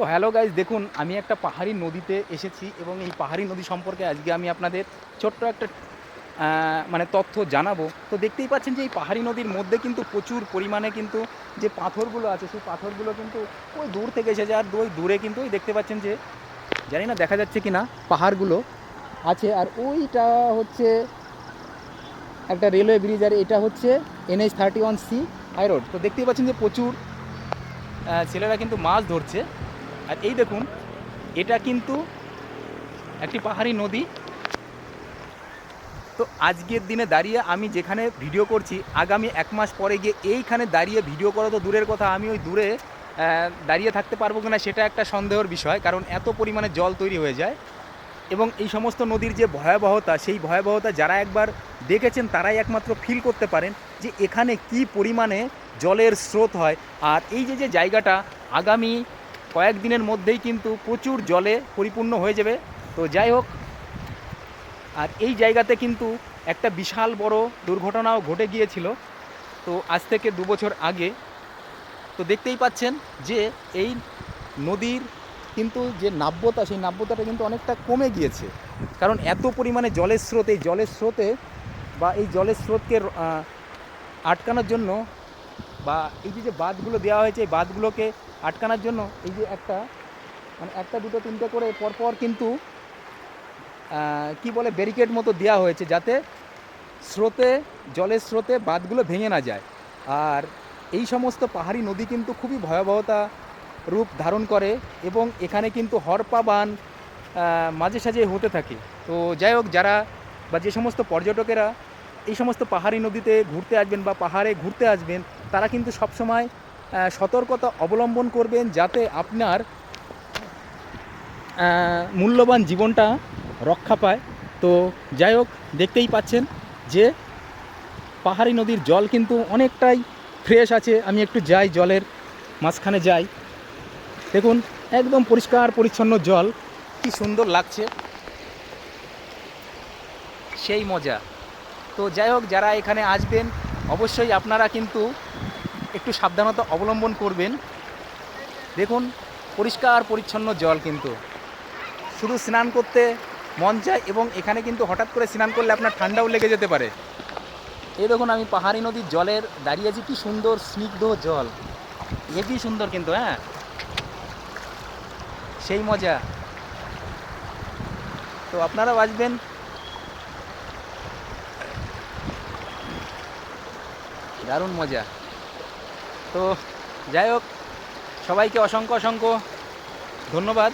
তো hello guys দেখুন, আমি একটা পাহাড়ি নদীতে এসেছি এবং এই পাহাড়ি নদী সম্পর্কে আজকে আমি আপনাদের ছোট্ট একটা মানে তথ্য জানাব। তো দেখতেই পাচ্ছেন যে এই পাহাড়ি নদীর মধ্যে কিন্তু প্রচুর পরিমাণে কিন্তু যে পাথরগুলো আছে, সেই পাথরগুলো কিন্তু ওই দূর থেকে এসেছে আর ওই দূরে কিন্তু ওই দেখতে পাচ্ছেন যে, জানি না দেখা যাচ্ছে কি না পাহাড়গুলো আছে। আর ওইটা হচ্ছে একটা রেলওয়ে ব্রিজ আর এটা হচ্ছে NH thirty one C high road তো দেখতেই পাচ্ছেন যে প্রচুর ছেলেরা কিন্তু মাছ ধরছে। আর এই দেখুন, এটা কিন্তু একটি পাহাড়ি নদী। তো আজকের দিনে দাঁড়িয়ে আমি যেখানে ভিডিও করছি, আগামী এক মাস পরে গিয়ে এইখানে দাঁড়িয়ে ভিডিও করা তো দূরের কথা, আমি ওই দূরে দাঁড়িয়ে থাকতে পারব কিনা সেটা একটা সন্দেহের বিষয়, কারণ এত পরিমাণে জল তৈরি হয়ে যায়। এবং এই সমস্ত নদীর যে ভয়াবহতা, সেই ভয়াবহতা যারা একবার দেখেছেন, তারাই একমাত্র ফিল করতে পারেন যে এখানে কি পরিমাণে জলের স্রোত হয়। আর এই যে যে জায়গাটা আগামী কয়েকদিনের মধ্যেই কিন্তু প্রচুর জলে পরিপূর্ণ হয়ে যাবে। তো যাই হোক, আর এই জায়গাতে কিন্তু একটা বিশাল বড় দুর্ঘটনাও ঘটে গিয়েছিল। তো আজ থেকে দু বছর আগে, তো দেখতেই পাচ্ছেন যে এই নদীর কিন্তু যে নাব্যতা, সেই নাব্যতাটা কিন্তু অনেকটা কমে গিয়েছে। কারণ এত পরিমাণে জলের স্রোত, এই জলের স্রোতে বা এই জলের স্রোতকে আটকানোর জন্য বা এই যে বাঁধগুলো দেওয়া হয়েছে, এই বাঁধগুলোকে আটকানোর জন্য এই যে একটা মানে একটা, দুটো, তিনটে করে পরপর কিন্তু কি বলে ব্যারিকেড মতো দেওয়া হয়েছে যাতে স্রোতে, জলের স্রোতে বাঁধগুলো ভেঙে না যায়। আর এই সমস্ত পাহাড়ি নদী কিন্তু খুবই ভয়াবহতা রূপ ধারণ করে এবং এখানে কিন্তু হরপা বান মাঝে সাঝে হতে থাকে। তো যাই হোক, যারা বা যে সমস্ত পর্যটকেরা এই সমস্ত পাহাড়ি নদীতে ঘুরতে আসবেন বা পাহাড়ে ঘুরতে আসবেন, তারা কিন্তু সবসময় সতর্কতা অবলম্বন করবেন যাতে আপনার মূল্যবান জীবনটা রক্ষা পায়। তো যাই হোক, দেখতেই পাচ্ছেন যে পাহাড়ি নদীর জল কিন্তু অনেকটাই ফ্রেশ আছে। আমি একটু যাই জলের মাঝখানে যাই। দেখুন, একদম পরিষ্কার পরিচ্ছন্ন জল। কি সুন্দর লাগছে। সেই মজা। তো যাই হোক, যারা এখানে আসবেন, অবশ্যই আপনারা কিন্তু একটু সাবধানতা অবলম্বন করবেন। দেখুন, পরিষ্কার পরিচ্ছন্ন জল কিন্তু। শুধু স্নান করতে মন চায় এবং এখানে কিন্তু হঠাৎ করে স্নান করলে আপনার ঠান্ডাও লেগে যেতে পারে। এই দেখুন, আমি পাহাড়ি নদীর জলের দাঁড়িয়ে আছি, কি সুন্দর স্নিগ্ধ জল। হেবি সুন্দর কিন্তু হ্যাঁ? সেই মজা। তো আপনারাও বাঁচবেন দারুণ মজা। তো যাই হোক সবাইকে অসংখ্য অসংখ্য ধন্যবাদ।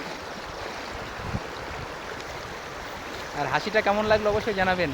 আর হাসিটা কেমন লাগল অবশ্যই জানাবেন।